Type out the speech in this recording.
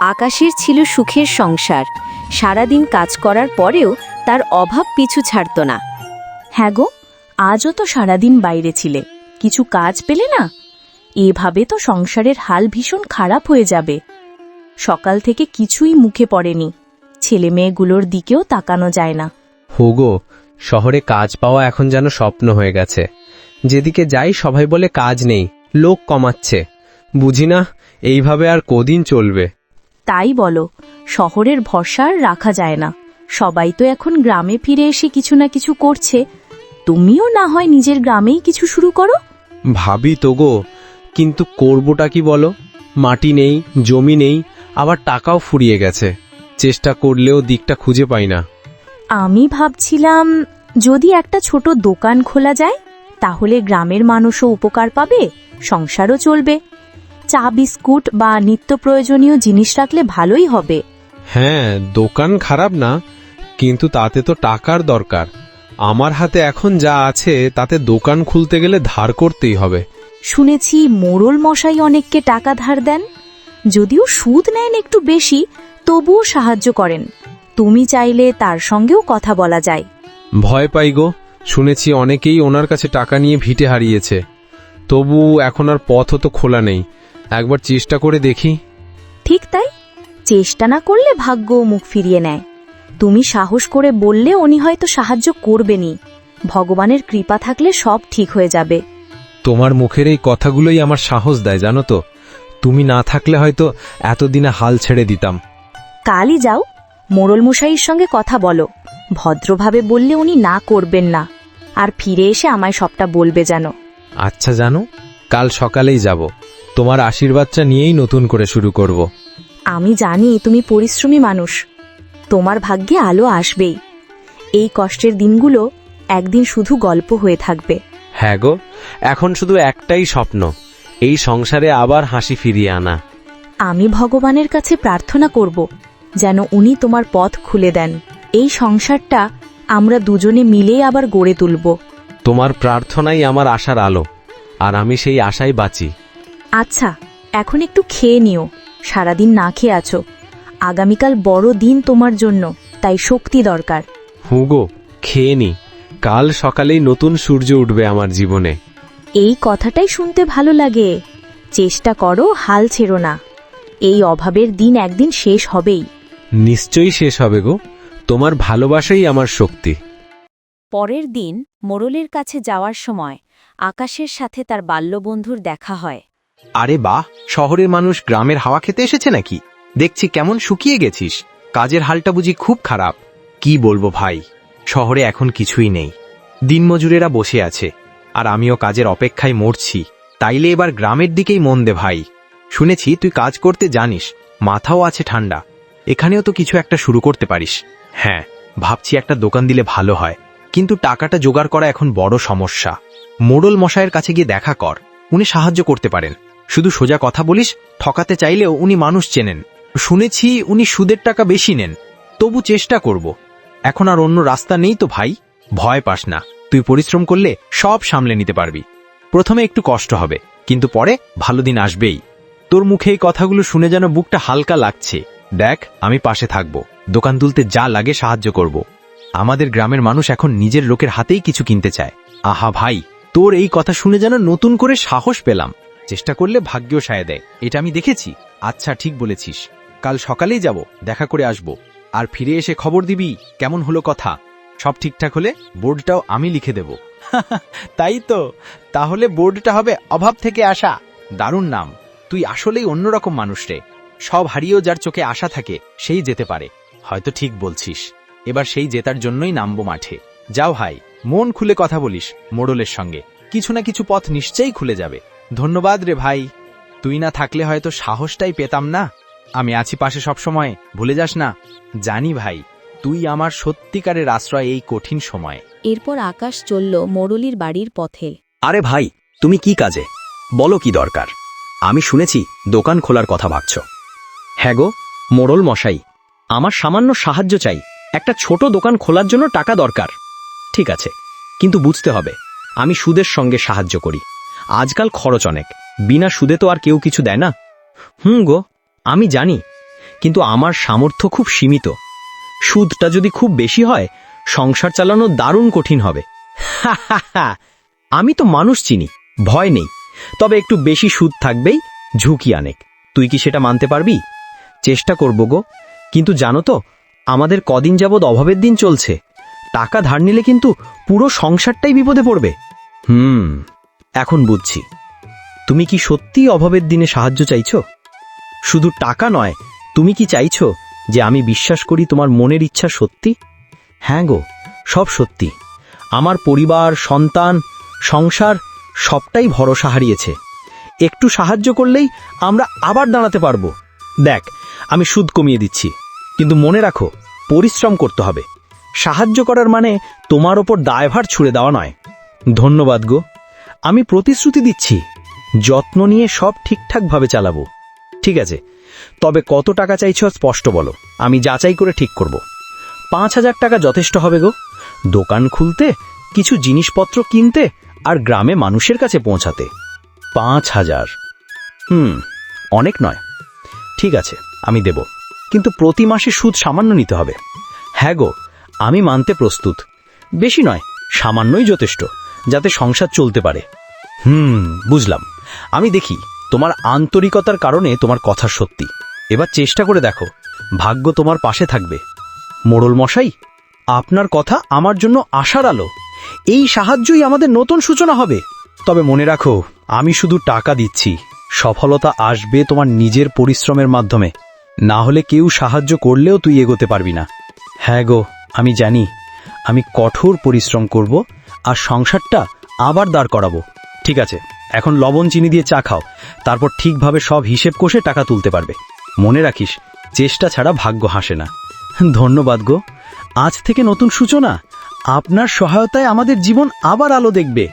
আকাশের ছিল সুখের সংসার। সারাদিন কাজ করার পরেও তার অভাব পিছু ছাড়ত না। হ্যাঁ গো, আজও তো সারাদিন বাইরে ছিলে। কিছু কাজ পেলে না? এভাবে তো সংসারের হাল ভীষণ খারাপ হয়ে যাবে। সকাল থেকে কিছুই মুখে পড়েনি। ছেলে মেয়েগুলোর দিকেও তাকানো যায় না। হুগো, শহরে কাজ পাওয়া এখন যেন স্বপ্ন হয়ে গেছে। যেদিকে যাই সবাই বলে কাজ নেই, লোক কমাচ্ছে। বুঝি না, এইভাবে আর কদিন চলবে? তাই বলো শহরের ভরসা আর রাখা যায় না। সবাই তো এখন গ্রামে ফিরে এসে কিছু না কিছু করছে। তুমিও না হয় নিজের গ্রামেই কিছু শুরু করো? ভাবি তো গো কিন্তু করবোটা কি বলো? মাটি নেই জমি নেই আবার টাকাও ফুরিয়ে গেছে। চেষ্টা করলেও দিকটা খুঁজে পাই না। আমি ভাবছিলাম যদি একটা ছোট দোকান খোলা যায় তাহলে গ্রামের মানুষও উপকার পাবে সংসারও চলবে। চা বিস্কুট বা নিত্য প্রয়োজনীয় জিনিস রাখলে ভালোই হবে। হ্যাঁ দোকান খারাপ না কিন্তু তাতে তো টাকার দরকার। আমার হাতে এখন যা আছে তাতে দোকান খুলতে গেলে ধার করতেই হবে। শুনেছি মোড়ল মশাই অনেককে টাকা ধার দেন। যদিও সুদ নেন একটু বেশি তবুও সাহায্য করেন। তুমি চাইলে তার সঙ্গেও কথা বলা যায়। ভয় পাই গো শুনেছি অনেকেই ওনার কাছে টাকা নিয়ে ভিটে হারিয়েছে। তবু এখন আর পথও তো খোলা নেই। একবার চেষ্টা করে দেখি। ঠিক তাই। চেষ্টা না করলে ভাগ্য মুখ ফিরিয়ে নেয়। তুমি সাহস করে বললে উনি হয়তো সাহায্য করবেনই। ভগবানের কৃপা থাকলে সব ঠিক হয়ে যাবে। তোমার মুখের এই কথাগুলোই আমার সাহস দেয় জানো তো। তুমি না থাকলে হয়তো এতদিনে হাল ছেড়ে দিতাম। কালই যাও মোড়ল মশাইয়ের সঙ্গে কথা বলো। ভদ্রভাবে বললে উনি না করবেন না। আর ফিরে এসে আমায় সবটা বলবে যেন। আচ্ছা জানো কাল সকালেই যাব। তোমার আশীর্বাদটা নিয়েই নতুন করে শুরু করব। আমি জানি তুমি পরিশ্রমী মানুষ। তোমার ভাগ্যে আলো আসবেই। এই কষ্টের দিনগুলো একদিন শুধু গল্প হয়ে থাকবে। হ্যাঁ গো এখন শুধু একটাই স্বপ্ন এই সংসারে আবার হাসি ফিরিয়ে আনা। আমি ভগবানের কাছে প্রার্থনা করব যেন উনি তোমার পথ খুলে দেন। এই সংসারটা আমরা দুজনে মিলেই আবার গড়ে তুলব। তোমার প্রার্থনাই আমার আশার আলো আর আমি সেই আশায় বাঁচি। আচ্ছা এখন একটু খেয়ে নিও। সারাদিন না খেয়ে আছো। আগামীকাল বড় দিন তোমার জন্য তাই শক্তি দরকার। হুগো খেয়ে নি। কাল সকালেই নতুন সূর্য উঠবে আমার জীবনে। এই কথাটাই শুনতে ভালো লাগে। চেষ্টা করো হাল ছেড়ো না। এই অভাবের দিন একদিন শেষ হবেই। নিশ্চয়ই শেষ হবে গো। তোমার ভালোবাসাই আমার শক্তি। পরের দিন মোড়লের কাছে যাওয়ার সময় আকাশের সাথে তার বাল্যবন্ধুর দেখা হয়। আরে বাহ শহরের মানুষ গ্রামের হাওয়া খেতে এসেছে নাকি? দেখছি কেমন শুকিয়ে গেছিস। কাজের হালটা বুঝি খুব খারাপ। কি বলব ভাই? শহরে এখন কিছুই নেই। দিনমজুরেরা বসে আছে। আর আমিও কাজের অপেক্ষায় মরছি। তাইলে এবার গ্রামের দিকেই মন দে ভাই। শুনেছি তুই কাজ করতে জানিস, মাথাও আছে ঠান্ডা। এখানেও তো কিছু একটা শুরু করতে পারিস। হ্যাঁ ভাবছি একটা দোকান দিলে ভালো হয়। কিন্তু টাকাটা জোগাড় করা এখন বড় সমস্যা। মোড়ল মশায়ের কাছে গিয়ে দেখা কর। উনি সাহায্য করতে পারেন। শুধু সোজা কথা বলিস, ঠকাতে চাইলেও উনি মানুষ চেনেন। শুনেছি উনি সুদের টাকা বেশি নেন, তবু চেষ্টা করব। এখন আর অন্য রাস্তা নেই তো ভাই? ভয় পাস না, তুই পরিশ্রম করলে সব সামলে নিতে পারবি। প্রথমে একটু কষ্ট হবে, কিন্তু পরে ভালো দিন আসবেই। তোর মুখে এই কথাগুলো শুনে যেন বুকটা হালকা লাগছে। দেখ, আমি পাশে থাকব, দোকান তুলতে যা লাগে সাহায্য করব। আমাদের গ্রামের মানুষ এখন নিজের লোকের হাতেই কিছু কিনতে চায়। আহা ভাই, তোর এই কথা শুনে যেন নতুন করে সাহস পেলাম। চেষ্টা করলে ভাগ্য সায় দেয়। এটা আমি দেখেছি। আচ্ছা ঠিক বলেছিস। কাল সকালেই যাব, দেখা করে আসব। আর ফিরে এসে খবর দিবি, কেমন হলো কথা। সব ঠিকঠাক হলে বোর্ডটাও আমি লিখে দেব। তাই তো। তাহলে বোর্ডটা হবে অভাব থেকে আসা। দারুণ নাম। তুই আসলেই অন্যরকম মানুষ রে। সব হারিয়েও যার চোখে আশা থাকে, সেই যেতে পারে। হয়তো ঠিক বলছিস। এবার সেই জেতার জন্যই নামবো মাঠে। যাও হাই মন খুলে কথা বলিস মোড়লের সঙ্গে। কিছু না কিছু পথ নিশ্চয়ই খুলে যাবে। ধন্যবাদ রে ভাই। তুই না থাকলে হয়তো সাহসটাই পেতাম না। আমি আছি পাশে সবসময় ভুলে যাস না। জানি ভাই তুই আমার সত্যিকারের আশ্রয় এই কঠিন সময়ে। এরপর আকাশ চলল মোড়লির বাড়ির পথে। আরে ভাই তুমি কি কাজে? বলো কি দরকার? আমি শুনেছি দোকান খোলার কথা ভাবছ। হ্যাঁ গো মোড়ল মশাই আমার সামান্য সাহায্য চাই। একটা ছোট দোকান খোলার জন্য টাকা দরকার। ঠিক আছে কিন্তু বুঝতে হবে আমি সুদের সঙ্গে সাহায্য করি। আজকাল খরচ অনেক। বিনা সুদে তো আর কেউ কিছু দেয় না। হুম গো, আমি জানি, কিন্তু আমার সামর্থ্য খুব সীমিত। সুদটা যদি খুব বেশি হয়, সংসার চালানো দারুণ কঠিন হবে। আমি তো মানুষ চিনি, ভয় নেই, তবে একটু বেশি সুদ থাকবেই ঝুঁকি অনেক তুই কি সেটা মানতে পারবি? চেষ্টা করব গো, কিন্তু জানো তো, আমাদের কদিন যাবৎ অভাবের দিন চলছে। টাকা ধার নিলে কিন্তু পুরো সংসারটাই বিপদে পড়বে। হুম এখন বুঝছি। তুমি কি সত্যিই অভাবের দিনে সাহায্য চাইছ? শুধু টাকা নয়, তুমি কি চাইছ যে আমি বিশ্বাস করি তোমার মনের ইচ্ছা সত্যি? হ্যাঁ গো, সব সত্যি। আমার পরিবার, সন্তান, সংসার সবটাই ভরসা হারিয়েছে। একটু সাহায্য করলেই আমরা আবার দাঁড়াতে পারব। দেখ, আমি সুদ কমিয়ে দিচ্ছি, কিন্তু মনে রাখো, পরিশ্রম করতে হবে। সাহায্য করার মানে তোমার ওপর দায়ভার ছুড়ে দেওয়া নয়। ধন্যবাদ গো। আমি প্রতিশ্রুতি দিচ্ছি, যত্ন নিয়ে সব ঠিকঠাকভাবে চালাবো। ঠিক আছে, তবে কত টাকা চাইছো স্পষ্ট বলো, আমি যাচাই করে ঠিক করব। পাঁচ হাজার টাকা যথেষ্ট হবে গো। দোকান খুলতে, কিছু জিনিসপত্র কিনতে আর গ্রামে মানুষের কাছে পৌঁছাতে। পাঁচ হাজার। হুম, অনেক নয়। ঠিক আছে, আমি দেব। কিন্তু প্রতি মাসে সুদ সামান্য নিতে হবে। হ্যাঁ গো, আমি মানতে প্রস্তুত। বেশি নয়, সামান্যই যথেষ্ট। যাতে সংসার চলতে পারে। হুম, বুঝলাম। আমি দেখি, তোমার আন্তরিকতার কারণে তোমার কথা সত্যি। এবার চেষ্টা করে দেখো, ভাগ্য তোমার পাশে থাকবে। মোড়ল মশাই, আপনার কথা আমার জন্য আশার আলো। এই সাহায্যই আমাদের নতুন সূচনা হবে। তবে মনে রাখো, আমি শুধু টাকা দিচ্ছি। সফলতা আসবে তোমার নিজের পরিশ্রমের মাধ্যমে। না হলে কেউ সাহায্য করলেও তুই এগোতে পারবি না। হ্যাঁ গো, আমি জানি। আমি কঠোর পরিশ্রম করব আর সংসারটা আবার দাঁড় করাবো। ঠিক আছে, এখন লবণ চিনি দিয়ে চা খাও, তারপর ঠিকভাবে সব হিসেব কষে টাকা তুলতে পারবে। মনে রাখিস, চেষ্টা ছাড়া ভাগ্য হাসে না। ধন্যবাদ গো। আজ থেকে নতুন সূচনা। আপনার সহায়তায় আমাদের জীবন আবার আলো দেখবে।